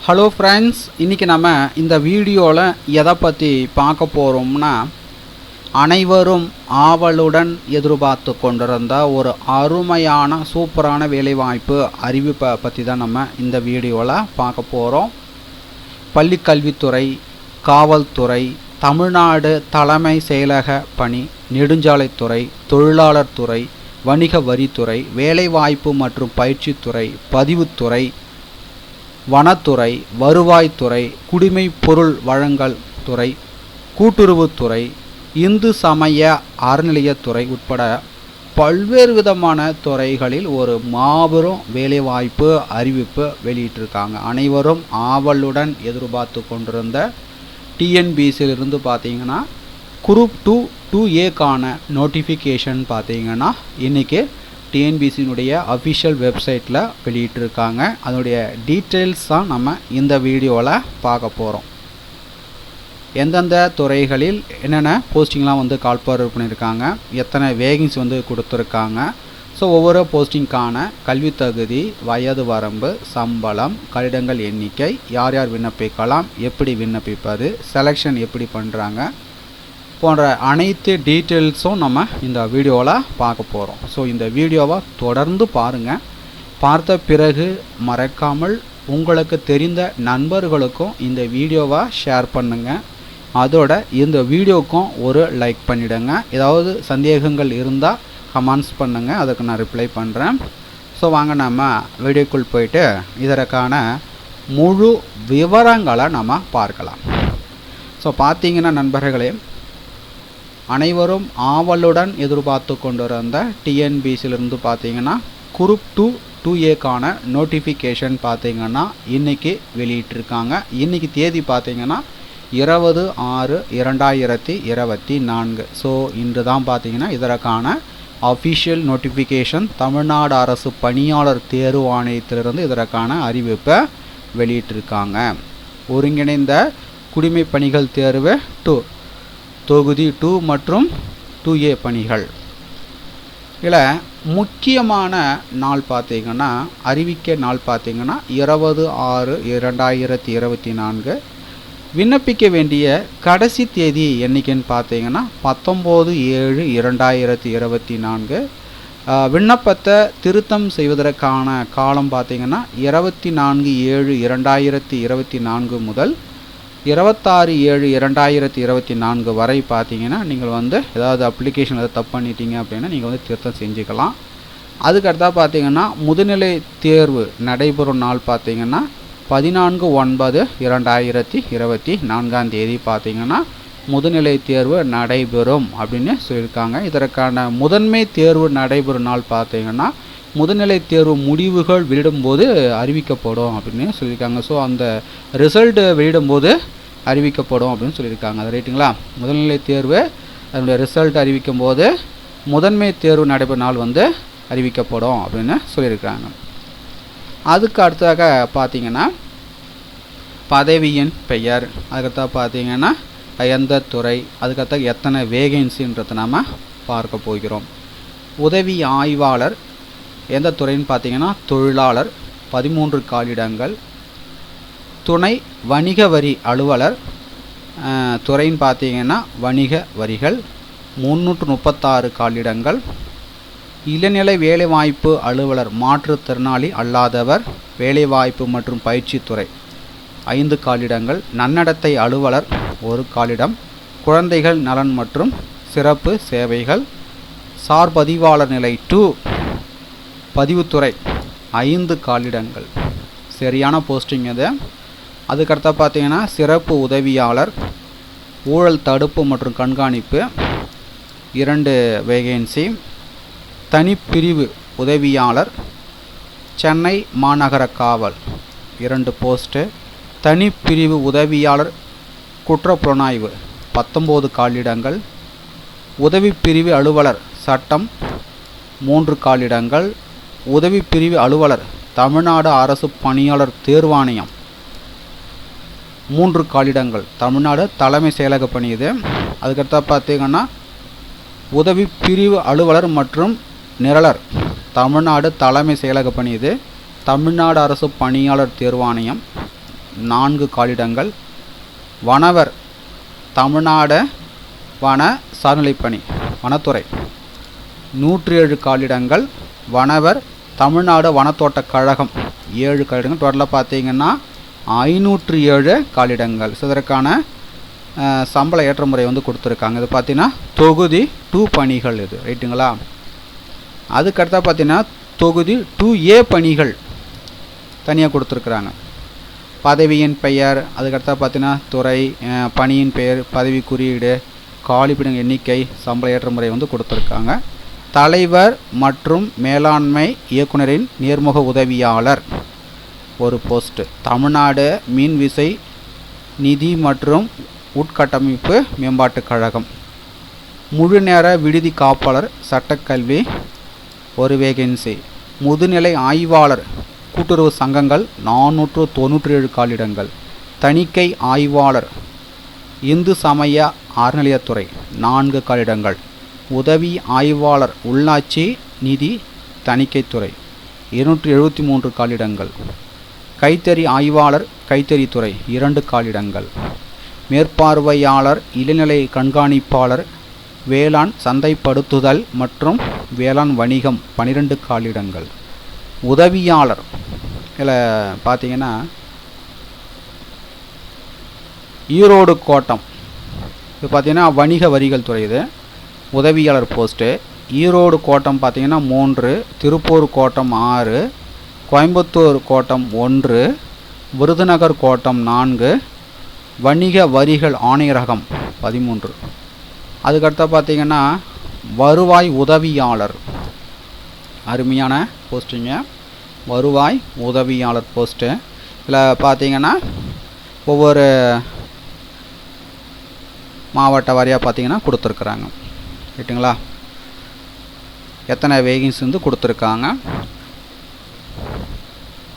Hello friends இன்றைக்கி நம்ம இந்த வீடியோவில் எதை பற்றி பார்க்க போகிறோம்னா அனைவரும் ஆவலுடன் எதிர்பார்த்து கொண்டிருந்த ஒரு அருமையான சூப்பரான வேலைவாய்ப்பு அறிவிப்பை பற்றி தான் நம்ம இந்த வீடியோவில் பார்க்க போகிறோம் பள்ளிக்கல்வித்துறை காவல்துறை தமிழ்நாடு தலைமை செயலக பணி நெடுஞ்சாலைத்துறை தொழிலாளர் துறை வணிக வரித்துறை வேலைவாய்ப்பு மற்றும் பயிற்சித்துறை பதிவுத்துறை வனத்துறை வருவாய்த்துறை குடிமை பொருள் வழங்கல் துறை கூட்டுறவுத்துறை இந்து சமய அறநிலையத்துறை உட்பட பல்வேறு விதமான துறைகளில் ஒரு மாபெரும் வேலைவாய்ப்பு அறிவிப்பு வெளியிட்டிருக்காங்க. அனைவரும் ஆவலுடன் எதிர்பார்த்து கொண்டிருந்த டிஎன்பிசியிலிருந்து பார்த்தீங்கன்னா குரூப் டூ டூ ஏக்கான நோட்டிஃபிகேஷன் பார்த்தீங்கன்னா இன்றைக்கி டிஎன்பிசியினுடைய அஃபிஷியல் வெப்சைட்டில் வெளியிட்டிருக்காங்க. அதனுடைய டீட்டெயில்ஸ் தான் நம்ம இந்த வீடியோவில் பார்க்க போகிறோம் எந்தெந்த துறைகளில் என்னென்ன போஸ்டிங்லாம் வந்து கால்பார் பண்ணியிருக்காங்க எத்தனை வேகிங்ஸ் வந்து கொடுத்துருக்காங்க. ஸோ ஒவ்வொரு போஸ்டிங்க்கான கல்வி தகுதி வயது வரம்பு சம்பளம் கட்டிடங்கள் எண்ணிக்கை யார் யார் விண்ணப்பிக்கலாம் எப்படி விண்ணப்பிப்பது செலெக்ஷன் எப்படி பண்ணுறாங்க போன்ற அனைத்து டீட்டெயில்ஸும் நம்ம இந்த வீடியோவில் பார்க்க போகிறோம். ஸோ இந்த வீடியோவை தொடர்ந்து பாருங்கள் பார்த்த பிறகு மறக்காமல் உங்களுக்கு தெரிந்த நண்பர்களுக்கும் இந்த வீடியோவை ஷேர் பண்ணுங்கள் அதோட இந்த வீடியோக்கும் ஒரு லைக் பண்ணிவிடுங்க ஏதாவது சந்தேகங்கள் இருந்தால் கமெண்ட்ஸ் பண்ணுங்கள் அதுக்கு நான் ரிப்ளை பண்ணுறேன் ஸோ வாங்க நம்ம வீடியோக்குள் போயிட்டு இதற்கான முழு விவரங்களை நம்ம பார்க்கலாம். ஸோ பார்த்தீங்கன்னா நண்பர்களே அனைவரும் ஆவலுடன் எதிர்பார்த்து கொண்டிருந்த டிஎன்பிசிலிருந்து பார்த்தீங்கன்னா குரூப் டூ டூ ஏக்கான நோட்டிஃபிகேஷன் பார்த்தீங்கன்னா இன்றைக்கி வெளியிட்டிருக்காங்க. இன்றைக்கி தேதி பார்த்தீங்கன்னா இருபது ஆறு இரண்டாயிரத்தி இருபத்தி நான்கு. ஸோ இன்று தான் பார்த்தீங்கன்னா இதற்கான அஃபிஷியல் நோட்டிஃபிகேஷன் தமிழ்நாடு அரசு பணியாளர் தேர்வு ஆணையத்திலிருந்து இதற்கான அறிவிப்பை வெளியிட்டிருக்காங்க. ஒருங்கிணைந்த குடிமை பணிகள் தேர்வு டூ தொகுதி டூ மற்றும் டூ ஏ பணிகள். இதில் முக்கியமான நாள் பார்த்தீங்கன்னா அறிவிக்க நாள் பார்த்தீங்கன்னா இருபது ஆறு இரண்டாயிரத்தி இருபத்தி நான்கு. விண்ணப்பிக்க வேண்டிய கடைசி தேதி என்றைக்குன்னு பார்த்தீங்கன்னா பத்தொம்போது ஏழு இரண்டாயிரத்தி இருபத்தி நான்கு. விண்ணப்பத்தை திருத்தம் செய்வதற்கான காலம் பார்த்தீங்கன்னா இருபத்தி நான்கு ஏழு இரண்டாயிரத்தி இருபத்தி நான்கு முதல் இருபத்தாறு ஏழு இரண்டாயிரத்தி இருபத்தி நான்கு வரை பார்த்தீங்கன்னா நீங்கள் வந்து ஏதாவது அப்ளிகேஷன் ஏதாவது தப்பு பண்ணிட்டீங்க அப்படின்னா நீங்கள் வந்து திருத்தம் செஞ்சுக்கலாம். அதுக்கடுத்தா பார்த்தீங்கன்னா முதுநிலை தேர்வு நடைபெறும் நாள் பார்த்தீங்கன்னா பதினான்கு ஒன்பது இரண்டாயிரத்தி இருபத்தி நான்காம் தேதி பார்த்தீங்கன்னா முதுநிலை தேர்வு நடைபெறும் அப்படின்னு சொல்லியிருக்காங்க. இதற்கான முதன்மை தேர்வு நடைபெறும் நாள் பார்த்தீங்கன்னா முதுநிலை தேர்வு முடிவுகள் வெளியிடும்போது அறிவிக்கப்படும் அப்படின்னு சொல்லியிருக்காங்க. ஸோ அந்த ரிசல்ட்டு வெளியிடும்போது அறிவிக்கப்படும் அப்படின்னு சொல்லியிருக்காங்க. அது ரைட்டுங்களா? முதல்நிலை தேர்வு அதனுடைய ரிசல்ட் அறிவிக்கும் போது முதன்மை தேர்வு நடைபெறும் நாள் வந்து அறிவிக்கப்படும் அப்படின்னு சொல்லியிருக்காங்க அதுக்கு அடுத்ததாக பார்த்தீங்கன்னா பதவியின் பெயர் அதுக்கடுத்தா பார்த்தீங்கன்னா எந்த துறை அதுக்கடுத்த எத்தனை வேகன்சின்றதை நாம் பார்க்க போகிறோம். உதவி ஆய்வாளர் எந்த துறைன்னு பார்த்தீங்கன்னா தொழிலாளர் பதிமூன்று காலிடங்கள் துணை வணிக வரி அலுவலர் துறைன்னு பார்த்தீங்கன்னா வணிக வரிகள் முந்நூற்று முப்பத்தாறு காலிடங்கள் இளநிலை வேலைவாய்ப்பு அலுவலர் மாற்றுத்திறனாளி அல்லாதவர் வேலைவாய்ப்பு மற்றும் பயிற்சித்துறை ஐந்து காலிடங்கள் நன்னடத்தை அலுவலர் ஒரு காலிடம் குழந்தைகள் நலன் மற்றும் சிறப்பு சேவைகள் சார்பதிவாளர் நிலை டூ பதிவுத்துறை ஐந்து காலிடங்கள். சரியான போஸ்டிங் இது. அதுக்கடுத்த பார்த்தீங்கன்னா சிறப்பு உதவியாளர் ஊழல் தடுப்பு மற்றும் கண்காணிப்பு இரண்டு வேகன்சி தனிப்பிரிவு உதவியாளர் சென்னை மாநகர காவல் இரண்டு போஸ்ட்டு தனிப்பிரிவு உதவியாளர் குற்றப்புலனாய்வு பத்தொம்போது காலிடங்கள் உதவி பிரிவு அலுவலர் சட்டம் மூன்று காலிடங்கள் உதவி பிரிவு அலுவலர் தமிழ்நாடு அரசு பணியாளர் தேர்வாணையம். மூன்று காலிடங்கள். தமிழ்நாடு தலைமை செயலக பணி இது. அதுக்கடுத்தா பார்த்தீங்கன்னா உதவி பிரிவு அலுவலர் மற்றும் நிரலர். தமிழ்நாடு தலைமை செயலக பணி இது. தமிழ்நாடு அரசு பணியாளர் தேர்வாணையம். நான்கு காலிடங்கள். வனவர் தமிழ்நாடு வன சார்நிலைப்பணி வனத்துறை. நூற்றி ஏழு காலிடங்கள். வனவர் தமிழ்நாடு வனத்தோட்ட கழகம். ஏழு கழிடங்கள் டோட்டலாக பார்த்தீங்கன்னா ஐநூற்றி ஏழு காலிடங்கள். ஸோ இதற்கான சம்பள ஏற்ற முறை வந்து கொடுத்துருக்காங்க. இது பார்த்தீங்கன்னா தொகுதி டூ பணிகள் இது. ரைட்டுங்களா? அதுக்கடுத்தா பார்த்தீங்கன்னா தொகுதி டூ ஏ பணிகள் தனியாக கொடுத்துருக்குறாங்க. பதவியின் பெயர் அதுக்கடுத்தா பார்த்தீங்கன்னா துறை பணியின் பெயர் பதவி குறியீடு காலிப்பிடம் எண்ணிக்கை சம்பள ஏற்ற முறை வந்து கொடுத்துருக்காங்க. தலைவர் மற்றும் மேலாண்மை இயக்குனரின் நேர்முக உதவியாளர். ஒரு போஸ்ட்டு தமிழ்நாடு மின்விசை நிதி மற்றும் உட்கட்டமைப்பு மேம்பாட்டுக் கழகம். முழுநேர விடுதி காப்பாளர் சட்டக்கல்வி ஒரு வேகன்சி முதுநிலை ஆய்வாளர் கூட்டுறவு சங்கங்கள் நானூற்று தொன்னூற்றி ஏழு காலிடங்கள். தணிக்கை ஆய்வாளர் இந்து சமய அறநிலையத்துறை நான்கு காலிடங்கள். உதவி ஆய்வாளர் உள்ளாட்சி நிதி தணிக்கைத்துறை இருநூற்றி எழுபத்தி மூன்று காலிடங்கள். கைத்தறி ஆய்வாளர் கைத்தறித்துறை இரண்டு காலிடங்கள். மேற்பார்வையாளர் இளநிலை கண்காணிப்பாளர் வேளாண் சந்தைப்படுத்துதல் மற்றும் வேளாண் வணிகம் பனிரெண்டு காலிடங்கள். உதவியாளர் இதில் பார்த்தீங்கன்னா ஈரோடு கோட்டம். இது பார்த்தீங்கன்னா வணிக வரிகள் துறை இது. உதவியாளர் போஸ்ட்டு. ஈரோடு கோட்டம் பார்த்தீங்கன்னா மூன்று திருப்பூர் கோட்டம் ஆறு கோயம்புத்தூர் கோட்டம் ஒன்று விருதுநகர் கோட்டம் நான்கு வணிக வரிகள் ஆணையரகம் பதிமூன்று. அதுக்கடுத்த பார்த்தீங்கன்னா வருவாய் உதவியாளர். அருமையான போஸ்ட்டுங்க. வருவாய் உதவியாளர் போஸ்ட்டு. இதில் பார்த்தீங்கன்னா ஒவ்வொரு மாவட்ட வாரியாக பார்த்தீங்கன்னா கொடுத்துருக்குறாங்க. ரைட்டுங்களா எத்தனை வேகன்ஸ் வந்து கொடுத்துருக்காங்க?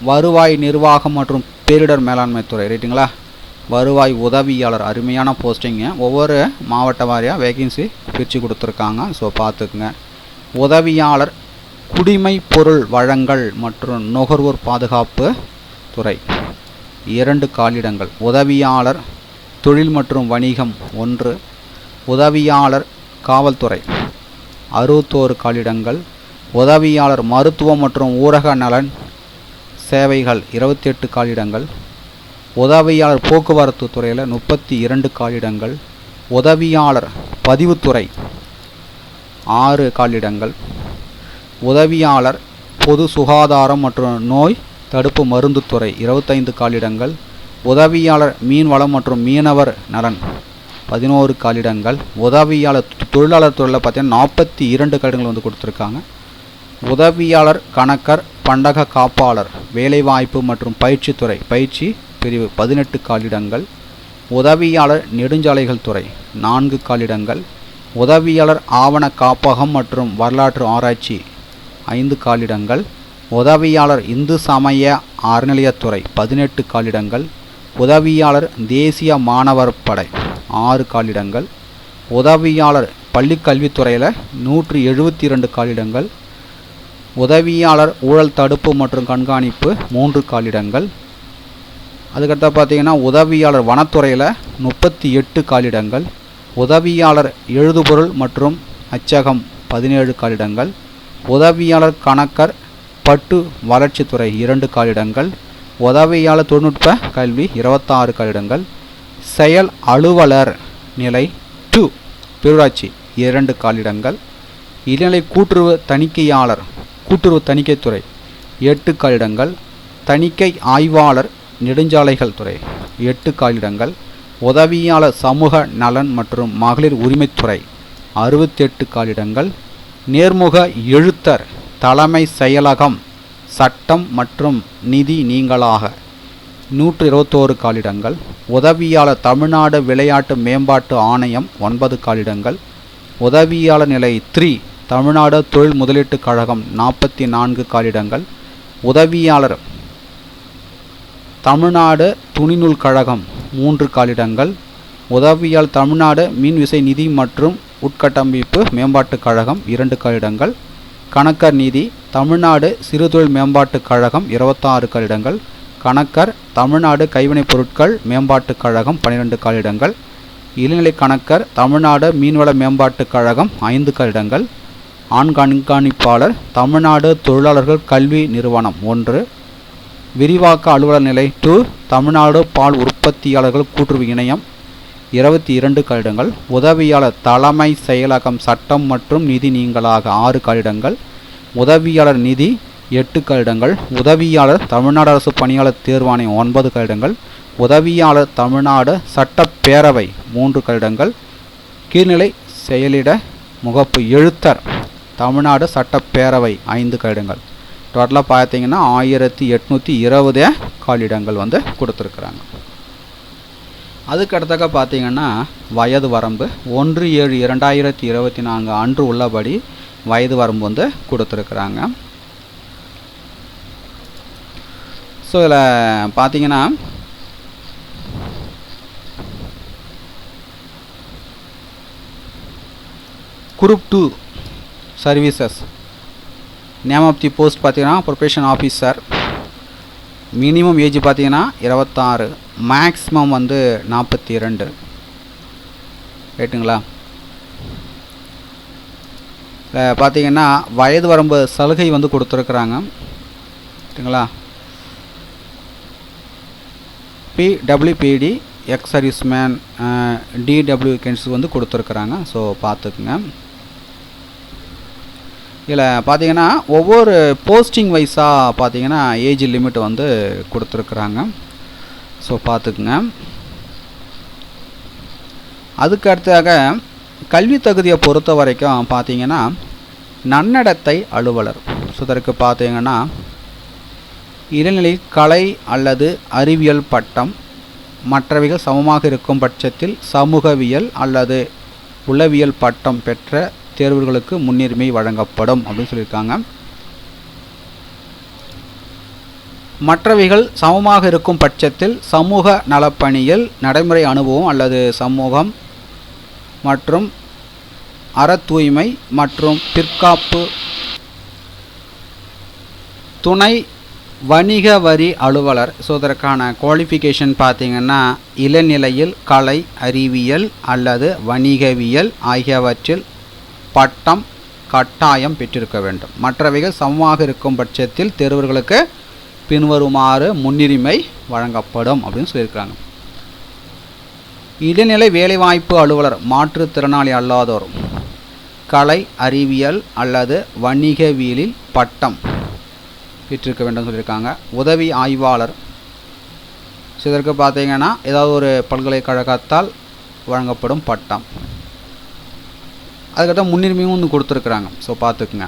வருவாய் நிர்வாகம் மற்றும் பேரிடர் மேலாண்மை துறை ரைட்டுங்களா வருவாய் உதவியாளர் அருமையான போஸ்டிங்க ஒவ்வொரு மாவட்ட வாரியாக வேகன்சி பிரித்து கொடுத்துருக்காங்க. ஸோ பார்த்துக்குங்க. உதவியாளர் குடிமை பொருள் வழங்கல் மற்றும் நுகர்வோர் பாதுகாப்பு துறை. இரண்டு காலிடங்கள். உதவியாளர் தொழில் மற்றும் வணிகம் ஒன்று. உதவியாளர் காவல்துறை. அறுபத்தோரு காலிடங்கள் உதவியாளர் மருத்துவம் மற்றும் ஊரக நலன் சேவைகள் இருபத்தி எட்டு காலிடங்கள் உதவியாளர் போக்குவரத்து துறையில் முப்பத்தி இரண்டு காலிடங்கள் உதவியாளர் பதிவுத்துறை ஆறு காலிடங்கள் உதவியாளர் பொது சுகாதாரம் மற்றும் நோய் தடுப்பு மருந்து துறை இருபத்தைந்து காலிடங்கள் உதவியாளர் மீன்வளம் மற்றும் மீனவர் நலன். பதினோரு காலிடங்கள். உதவியாளர் தொழிலாளர் துறையில் பார்த்தீங்கன்னா நாற்பத்தி இரண்டு காலிடங்கள் வந்து கொடுத்துருக்காங்க. உதவியாளர் கணக்கர் பண்டக காப்பாளர் வேலைவாய்ப்பு மற்றும் பயிற்சித்துறை பயிற்சி பிரிவு பதினெட்டு காலிடங்கள். உதவியாளர் நெடுஞ்சாலைகள் துறை நான்கு காலிடங்கள். உதவியாளர் ஆவண காப்பகம் மற்றும் வரலாற்று ஆராய்ச்சி ஐந்து காலிடங்கள். உதவியாளர் இந்து சமய அறநிலையத்துறை பதினெட்டு காலிடங்கள். உதவியாளர் தேசிய மாணவர் படை ஆறு காலிடங்கள். உதவியாளர் பள்ளி கல்வித்துறையில் நூற்றி எழுபத்தி இரண்டு காலிடங்கள். உதவியாளர் ஊழல் தடுப்பு மற்றும் கண்காணிப்பு மூன்று காலிடங்கள். அதுக்கடுத்த பார்த்தீங்கன்னா உதவியாளர் வனத்துறையில் முப்பத்தி எட்டு காலிடங்கள். உதவியாளர் எழுதுபொருள் மற்றும் அச்சகம் பதினேழு காலிடங்கள். உதவியாளர் கணக்கர் பட்டு வளர்ச்சித்துறை இரண்டு காலிடங்கள். உதவியாளர் தொழில்நுட்ப கல்வி இருபத்தாறு காலிடங்கள். செயல் அலுவலர் நிலை டூ பேரூராட்சி இரண்டு காலிடங்கள். இளநிலை கூட்டுறவு தணிக்கையாளர் கூட்டுறவு தணிக்கைத்துறை எட்டு காலிடங்கள். தணிக்கை ஆய்வாளர் நெடுஞ்சாலைகள் துறை எட்டு காலிடங்கள். உதவியாளர் சமூக நலன் மற்றும் மகளிர் உரிமைத்துறை அறுபத்தெட்டு காலிடங்கள். நேர்முக எழுத்தர் தலைமை செயலகம் சட்டம் மற்றும் நிதி நீங்களாக நூற்று இருபத்தோரு காலிடங்கள். உதவியாளர் தமிழ்நாடு விளையாட்டு மேம்பாட்டு ஆணையம் ஒன்பது காலிடங்கள். உதவியாளர் நிலை த்ரீ தமிழ்நாடு தொழில் முதலீட்டு கழகம் நாற்பத்தி நான்கு காலிடங்கள். உதவியாளர் தமிழ்நாடு துணிநூல் கழகம் மூன்று காலிடங்கள். உதவியால் தமிழ்நாடு மின்விசை நிதி மற்றும் உட்கட்டமைப்பு மேம்பாட்டுக் கழகம் இரண்டு கழிடங்கள் கணக்கர் நிதி தமிழ்நாடு சிறுதொழில் மேம்பாட்டுக் கழகம் இருபத்தாறு கழிடங்கள் கணக்கர் தமிழ்நாடு கைவினைப் பொருட்கள் மேம்பாட்டுக் கழகம் பன்னிரெண்டு காலிடங்கள் இளநிலை கணக்கர் தமிழ்நாடு மீன்வள மேம்பாட்டுக் கழகம் ஐந்து காலிடங்கள் ஆண் கண்காணிப்பாளர் தமிழ்நாடு தொழிலாளர்கள் கல்வி நிறுவனம் ஒன்று. விரிவாக்க அலுவலர் நிலை டூ தமிழ்நாடு பால் உற்பத்தியாளர்கள் கூட்டுறவு இணையம் இருபத்தி இரண்டு கட்டிடங்கள் உதவியாளர் தலைமை செயலகம் சட்டம் மற்றும் நிதி நீங்களாக ஆறு கட்டிடங்கள் உதவியாளர் நிதி எட்டு கட்டிடங்கள் உதவியாளர் தமிழ்நாடு அரசு பணியாளர் தேர்வாணையம் ஒன்பது கட்டிடங்கள் உதவியாளர் தமிழ்நாடு சட்டப்பேரவை மூன்று கட்டிடங்கள் கீழ்நிலை செயலிட முகப்பு எழுத்தர் தமிழ்நாடு சட்டப்பேரவை ஐந்து கட்டிடங்கள் டோட்டலாக பார்த்தீங்கன்னா ஆயிரத்தி எட்நூற்றி இருபதே காலிடங்கள் வந்து கொடுத்துருக்குறாங்க. அதுக்கடுத்தக்க பார்த்தீங்கன்னா வயது வரம்பு ஒன்று ஏழு இரண்டாயிரத்தி இருபத்தி நான்கு அன்று உள்ளபடி வயது வரம்பு வந்து கொடுத்துருக்குறாங்க. ஸோ இதில் பார்த்தீங்கன்னா group two services name of the post பார்த்தீங்கன்னா ப்ரொபேஷன் ஆஃபீஸர் மினிமம் ஏஜ் பார்த்தீங்கன்னா இருபத்தாறு. மேக்ஸிமம் வந்து நாற்பத்தி ரெண்டு ரைட்டுங்களா பார்த்தீங்கன்னா வயது வரம்பு சலுகை வந்து கொடுத்துருக்குறாங்க. ரைட்டுங்களா பிடபிள்யூபிடி எக்ஸ் சர்வீஸ்மேன் டிடபிள்யூ கேன்ஸ் வந்து கொடுத்துருக்குறாங்க. ஸோ பார்த்துக்குங்க. இதில் பார்த்தீங்கன்னா ஒவ்வொரு போஸ்டிங் வைஸாக பார்த்தீங்கன்னா ஏஜ் லிமிட் வந்து கொடுத்துருக்குறாங்க. ஸோ பார்த்துக்குங்க. அதுக்கு அடுத்தாக கல்வி தகுதியை பொறுத்த வரைக்கும் பார்த்தீங்கன்னா நன்னடத்தை அலுவலர். ஸோ இதற்கு பார்த்தீங்கன்னா இளநிலை கலை அல்லது அறிவியல் பட்டம் மற்றவைகள் சமமாக இருக்கும் பட்சத்தில் சமூகவியல் அல்லது உளவியல் பட்டம் பெற்ற தேர்வுகளுக்கு முன்னுரிமை வழங்கப்படும் அப்படின்னு சொல்லியிருக்காங்க. மற்றவைகள் சமமாக இருக்கும் பட்சத்தில் சமூக நலப்பணியில் நடைமுறை அனுபவம் அல்லது சமூகம் மற்றும் அற தூய்மை மற்றும் பிற்காப்பு துணை வணிக வரி அலுவலர் ஸோ இதற்கான குவாலிஃபிகேஷன் பார்த்தீங்கன்னா இளநிலையில் கலை அறிவியல் அல்லது வணிகவியல் ஆகியவற்றில் பட்டம் கட்டாயம் பெற்றிருக்க வேண்டும். மற்றவைகள் சமமாக இருக்கும் பட்சத்தில் தேர்வர்களுக்கு பின்வருமாறு முன்னுரிமை வழங்கப்படும் அப்படின்னு சொல்லியிருக்கிறாங்க. இடைநிலை வேலைவாய்ப்பு அலுவலர் மாற்றுத்திறனாளி அல்லாதோர் கலை அறிவியல் அல்லது வணிகவியலில் பட்டம். பெற்றிருக்க வேண்டும் சொல்லியிருக்காங்க. உதவி ஆய்வாளர். ஸோ இதற்கு பார்த்தீங்கன்னா ஏதாவது ஒரு பல்கலைக்கழகத்தால் வழங்கப்படும் பட்டம். அதுக்கப்புறம் முன்னுரிமையும் ஒன்று கொடுத்துருக்குறாங்க. ஸோ பார்த்துக்குங்க.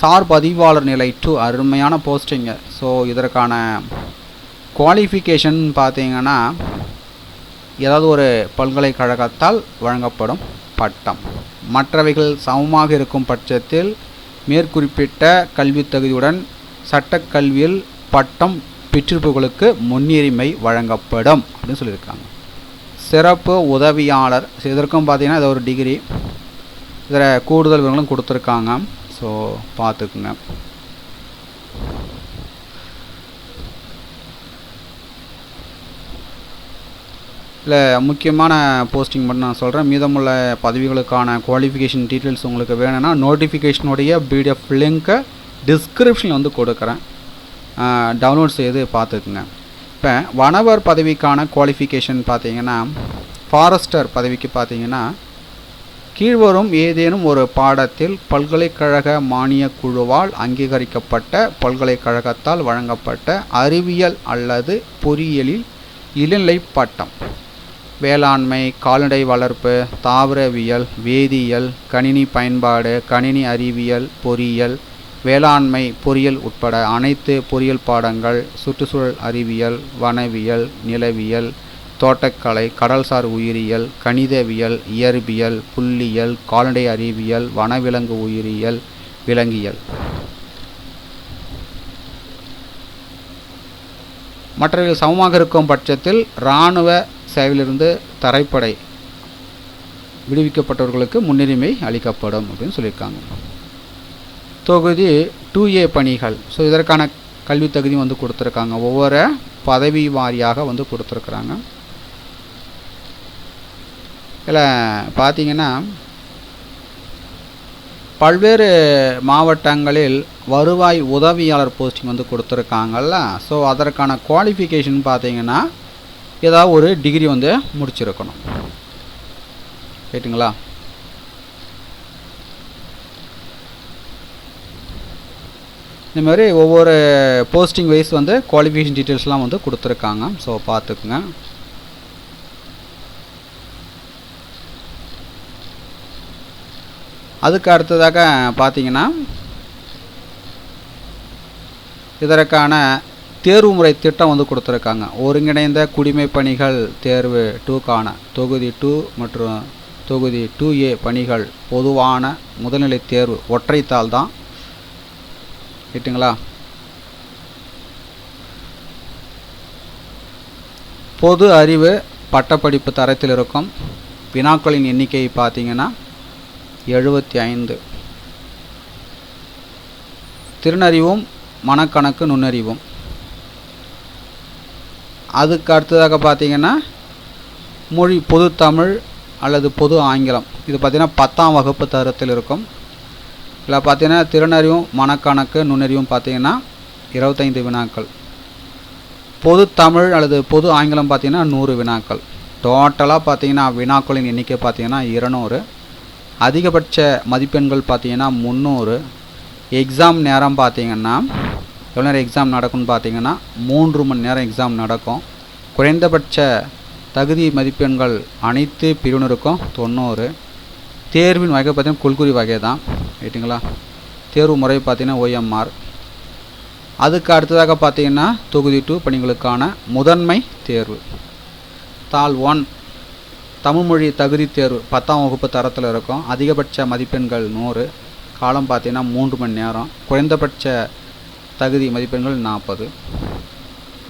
சார் பதிவாளர் நிலை டூ அருமையான போஸ்டிங்கு ஸோ இதற்கான குவாலிஃபிகேஷன் பார்த்தீங்கன்னா ஏதாவது ஒரு பல்கலைக்கழகத்தால் வழங்கப்படும் பட்டம். மற்றவைகள் சமமாக இருக்கும் பட்சத்தில் மேற்குறிப்பிட்ட கல்வித் தகுதியுடன் சட்டக்கல்வியில் பட்டம் பெற்றிருப்பவர்களுக்கு முன்னுரிமை வழங்கப்படும் அப்படின்னு சொல்லியிருக்காங்க. சிறப்பு உதவியாளர் ஸோ இதற்கும் பார்த்தீங்கன்னா இது ஒரு டிகிரி இதில் கூடுதல் விவரங்களும் கொடுத்துருக்காங்க. ஸோ பார்த்துக்குங்க. இல்லை முக்கியமான போஸ்டிங் மட்டும் நான் சொல்கிறேன் மீதமுள்ள பதவிகளுக்கான குவாலிஃபிகேஷன் டீட்டெயில்ஸ் உங்களுக்கு வேணும்னா நோட்டிஃபிகேஷனுடைய பிடிஎஃப் லிங்க்கை டிஸ்கிரிப்ஷனில் வந்து கொடுக்குறேன். டவுன்லோட் செய்து பார்த்துக்குங்க. இப்போ வனவர் பதவிக்கான குவாலிஃபிகேஷன் பார்த்தீங்கன்னா ஃபாரஸ்டர் பதவிக்கு பார்த்தீங்கன்னா கீழ்வரும் ஏதேனும் ஒரு பாடத்தில் பல்கலைக்கழக மானியக் குழுவால் அங்கீகரிக்கப்பட்ட பல்கலைக்கழகத்தால் வழங்கப்பட்ட அறிவியல் அல்லது பொறியியலில் இளநிலை பட்டம். வேளாண்மை கால்நடை வளர்ப்பு தாவரவியல் வேதியியல் கணினி பயன்பாடு கணினி அறிவியல் பொறியியல் வேளாண்மை பொறியியல் உட்பட அனைத்து பொறியியல் பாடங்கள் சுற்றுச்சூழல் அறிவியல் வனவியல் நிலவியல் தோட்டக்கலை கடல்சார் உயிரியல் கணிதவியல் இயற்பியல் புள்ளியியல் கால்நடை அறிவியல் வனவிலங்கு உயிரியல் விலங்கியல். மற்றவர்கள் சமமாக இருக்கும் பட்சத்தில் இராணுவ சேவையிலிருந்து தரைப்படை விடுவிக்கப்பட்டவர்களுக்கு முன்னுரிமை அளிக்கப்படும் அப்படின்னு சொல்லியிருக்காங்க. தொகுதி டூ ஏ பணிகள். ஸோ இதற்கான கல்வி தகுதி வந்து கொடுத்துருக்காங்க. ஒவ்வொரு பதவி வாரியாக வந்து கொடுத்துருக்குறாங்க. இதில் பார்த்தீங்கன்னா பல்வேறு மாவட்டங்களில் வருவாய் உதவியாளர் போஸ்டிங் வந்து கொடுத்துருக்காங்கல்ல. ஸோ அதற்கான குவாலிஃபிகேஷன் பார்த்தீங்கன்னா ஏதாவது ஒரு டிகிரி வந்து முடிச்சிருக்கணும். ரைட்டுங்களா இந்த மாதிரி ஒவ்வொரு போஸ்டிங் வைஸ் வந்து குவாலிஃபிகேஷன் டீட்டெயில்ஸ்லாம் வந்து கொடுத்துருக்காங்க. ஸோ பார்த்துக்குங்க. அதுக்கு அடுத்ததாக பார்த்தீங்கன்னா இதற்கான தேர்வு முறை திட்டம் வந்து கொடுத்துருக்காங்க. ஒருங்கிணைந்த குடிமை பணிகள் தேர்வு டூக்கான தொகுதி டூ மற்றும் தொகுதி டூ ஏ பணிகள் பொதுவான முதல்நிலை தேர்வு ஒற்றைத்தாள் தான். ரைட்டுங்களா பொது அறிவு பட்டப்படிப்பு தரத்தில் இருக்கும் வினாக்களின் எண்ணிக்கை பார்த்தீங்கன்னா எழுபத்தி ஐந்து திருநறிவும் மனக்கணக்கு நுண்ணறிவும். அதுக்கு அடுத்ததாக பார்த்தீங்கன்னா மொழி பொது தமிழ் அல்லது பொது ஆங்கிலம். இது பார்த்திங்கன்னா பத்தாம் வகுப்பு தரத்தில் இருக்கும் இதில் பார்த்தீங்கன்னா திறனறிவும் மனக்கணக்கு நுண்ணறிவும் பார்த்தீங்கன்னா இருபத்தைந்து வினாக்கள். பொது தமிழ் அல்லது பொது ஆங்கிலம் பார்த்தீங்கன்னா நூறு வினாக்கள். டோட்டலாக பார்த்தீங்கன்னா வினாக்களின் எண்ணிக்கை பார்த்தீங்கன்னா இருநூறு. அதிகபட்ச மதிப்பெண்கள் பார்த்தீங்கன்னா முந்நூறு. எக்ஸாம் நேரம் பார்த்தீங்கன்னா எவ்வளோ நேரம் எக்ஸாம் நடக்கும்னு பார்த்தீங்கன்னா மூன்று மணி நேரம் எக்ஸாம் நடக்கும். குறைந்தபட்ச தகுதி மதிப்பெண்கள் அனைத்து பிரிவினருக்கும் தொண்ணூறு. தேர்வின் வகை பார்த்தீங்கன்னா குல்குறி வகை தான். ரைட்டுங்களா தேர்வு முறை பார்த்தீங்கன்னா ஓஎம்ஆர். அதுக்கு அடுத்ததாக பார்த்தீங்கன்னா தொகுதி டூ பணிகளுக்கான முதன்மை தேர்வு. தாள் ஒன் தமிழ்மொழி தகுதி தேர்வு பத்தாம் வகுப்பு தரத்தில் இருக்கும். அதிகபட்ச மதிப்பெண்கள் நூறு காலம் பார்த்தீங்கன்னா மூன்று மணி நேரம். குறைந்தபட்ச தகுதி மதிப்பெண்கள் நாற்பது.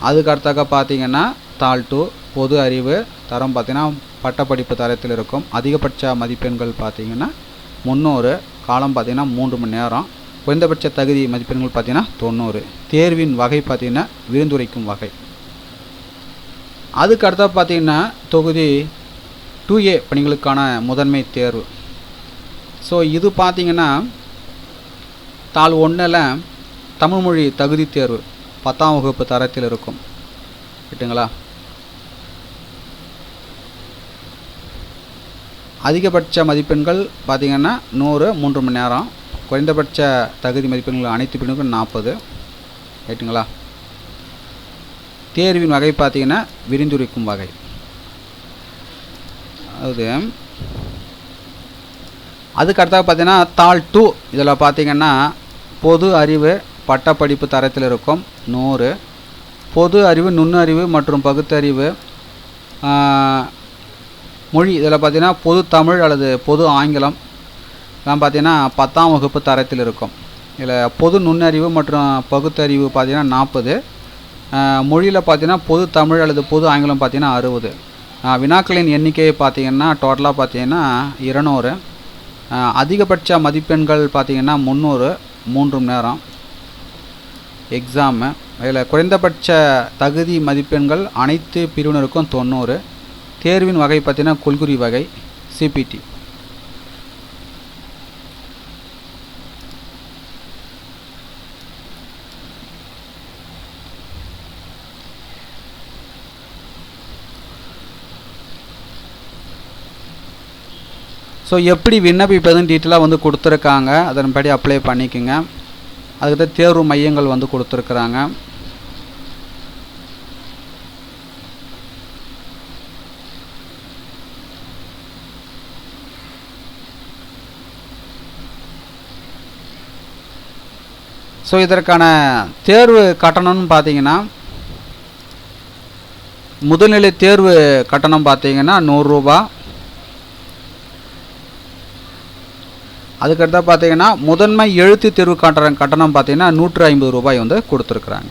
அதுக்கு அடுத்தாக பார்த்தீங்கன்னா தாள் டூ பொது அறிவு தரம் பார்த்தீங்கன்னா பட்டப்படிப்பு தரத்தில் இருக்கும். அதிகபட்ச மதிப்பெண்கள் பார்த்தீங்கன்னா முந்நூறு காலம் பார்த்திங்கன்னா மூன்று மணி நேரம். குறைந்தபட்ச தகுதி மதிப்பெண்கள் பார்த்தீங்கன்னா தொண்ணூறு. தேர்வின் வகை பார்த்தீங்கன்னா விருந்துரைக்கும் வகை. அதுக்கு அடுத்தா பார்த்திங்கன்னா தொகுதி டூ ஏ பணிகளுக்கான முதன்மை தேர்வு. ஸோ இது பார்த்திங்கன்னா தாள் ஒன்றில் தமிழ்மொழி தகுதி தேர்வு பத்தாம் வகுப்பு தரத்தில் இருக்கும். ரைட்டுங்களா அதிகபட்ச மதிப்பெண்கள் பார்த்திங்கன்னா நூறு மூன்று மணி நேரம். குறைந்தபட்ச தகுதி மதிப்பெண்கள் அனைத்து பிரிவுக்கும் நாற்பது. ரைட்டுங்களா தேர்வின் வகை பார்த்திங்கன்னா விரிந்துரைக்கும் வகை. அது அதுக்கு அடுத்தாக பார்த்தீங்கன்னா தாள் டூ. இதில் பார்த்திங்கன்னா பொது அறிவு பட்டப்படிப்பு தரத்தில் இருக்கும் நூறு. பொது அறிவு நுண்ணறிவு மற்றும் பகுத்தறிவு மொழி இதில் பார்த்தீங்கன்னா பொது தமிழ் அல்லது பொது ஆங்கிலம் இதெல்லாம் பார்த்தீங்கன்னா பத்தாம் வகுப்பு தரத்தில் இருக்கும். இதில் பொது நுண்ணறிவு மற்றும் பகுத்தறிவு பார்த்தீங்கன்னா நாற்பது. மொழியில் பார்த்தீங்கன்னா பொது தமிழ் அல்லது பொது ஆங்கிலம் பார்த்தீங்கன்னா அறுபது. வினாக்களின் எண்ணிக்கை பார்த்தீங்கன்னா டோட்டலாக பார்த்தீங்கன்னா இருநூறு. அதிகபட்ச மதிப்பெண்கள் பார்த்தீங்கன்னா முந்நூறு மூன்று மணி நேரம் எக்ஸாமு இதில் குறைந்தபட்ச தகுதி மதிப்பெண்கள் அனைத்து பிரிவினருக்கும் தொண்ணூறு. தேர்வின் வகை பார்த்தீங்கன்னா கொள்குறி வகை சிபிடி ஸோ எப்படி விண்ணப்பிப்பதுன்னு டீட்டெயிலாக வந்து கொடுத்துருக்காங்க. அதன்படி அப்ளை பண்ணிக்கோங்க. அதுக்கு தான் தேர்வு மையங்கள் வந்து கொடுத்துருக்குறாங்க. ஸோ இதற்கான தேர்வு கட்டணம்னு பார்த்தீங்கன்னா முதுநிலை தேர்வு கட்டணம் பார்த்தீங்கன்னா நூறுரூபா அதுக்கடுத்தா பார்த்தீங்கன்னா முதன்மை எழுத்து தேர்வு கட்டணம் கட்டணம் பார்த்தீங்கன்னா நூற்று ஐம்பது ரூபாய் வந்து கொடுத்துருக்குறாங்க.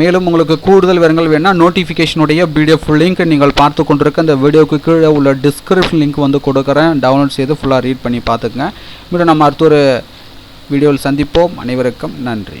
மேலும் உங்களுக்கு கூடுதல் விவரங்கள் வேணால் நோட்டிஃபிகேஷனுடைய பிடிஎஃப் லிங்க் நீங்கள் பார்த்து கொண்டிருக்க இந்த வீடியோக்கு கீழே உள்ள டிஸ்கிரிப்ஷன் லிங்க் வந்து கொடுக்குறேன். டவுன்லோட் செய்து ஃபுல்லாக ரீட் பண்ணி பார்த்துக்குங்க. மீண்டும் நம்ம அடுத்த ஒரு வீடியோவில் சந்திப்போம். அனைவருக்கும் நன்றி.